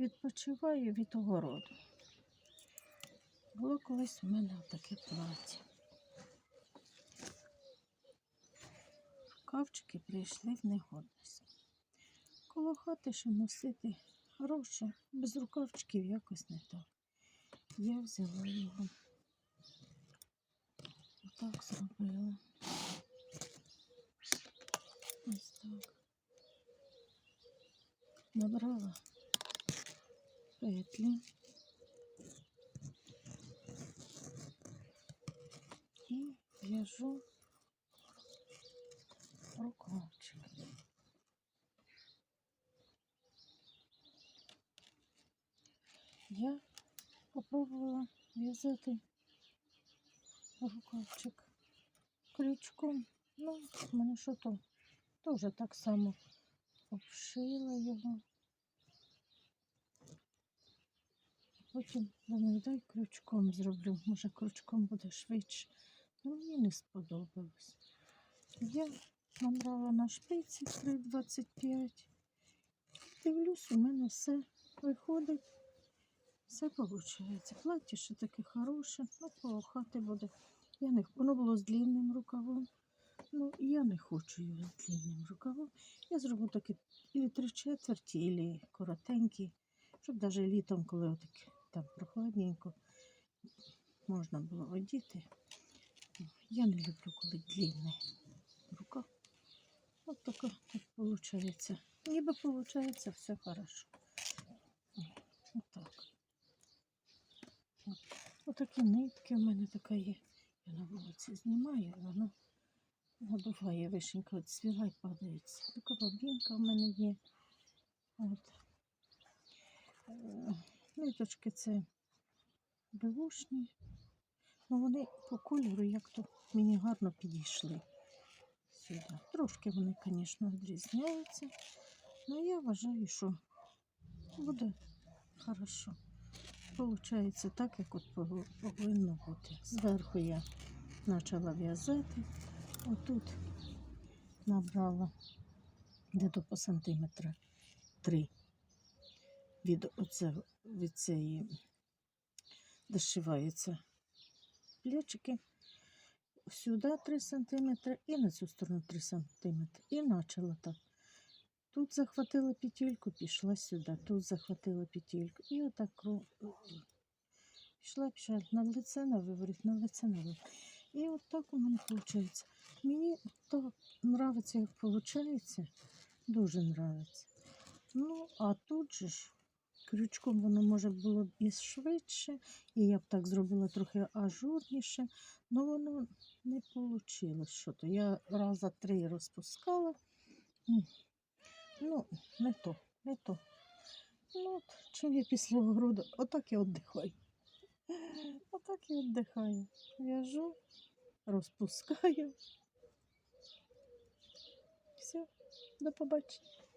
відпочиваю від огороду. Було колись у мене таке плаття. Рукавчики прийшли в негодність. Коло хати ще носити гроші, без рукавчиків якось не так. Я взяла його. Отак зробила. Ось так. Набрала петлі. І в'яжу рукавчик. Я попробувала в'язати рукавчик крючком. Ну, мене що то теж так само обшила його. Потім дай крючком зроблю. Може, крючком буде швидше. Ну, мені не сподобалось. Я набрала на шпиці 3,25. Дивлюсь, у мене все виходить. Все виходить. Плаття ще таке хороше, ну, коло хати буде. Я не, воно було з длинним рукавом. Ну, я не хочу його з длинним рукавом. Я зроблю таке і три четверті, і коротенькі, щоб навіть літом, коли отаке там прохладненько, можна було одіти. Я не люблю, коли длинний рукав. От таке так виходить. Ніби виходить все хорошо. Отак. От. Отакі нитки в мене така є. Я на вулиці знімаю, і воно надуває вишенька, от свіла і падається. Така бабінка в мене є. От. Ниточки це беушні. Ну вони по кольору як-то мені гарно підійшли сюди. Трошки вони, звісно, відрізняються. але я вважаю, що буде хорошо. Получається так, як от повинно бути. Зверху я почала в'язати. Отут набрала де-то по сантиметра три від, оце, від цієї, де зшиваються плечики. Сюди 3 см і на цю сторону 3 см. І почала так. Тут захватила петельку, пішла сюди, тут захватила петельку. І отак пішла, пішла на лице, на виворіт, на лице, на виворіт. І от так у мене виходить. Мені так подобається, як виходить. Дуже подобається. Ну, а тут же ж крючком воно може було б і швидше, і я б так зробила трохи ажурніше, але воно не вийшло. Що то. Я раза три розпускала. Ну, не то, не то. Ну, от, чим я після огороду, отак я віддихаю. Отак я віддихаю. В'яжу, розпускаю. Все, до побачення.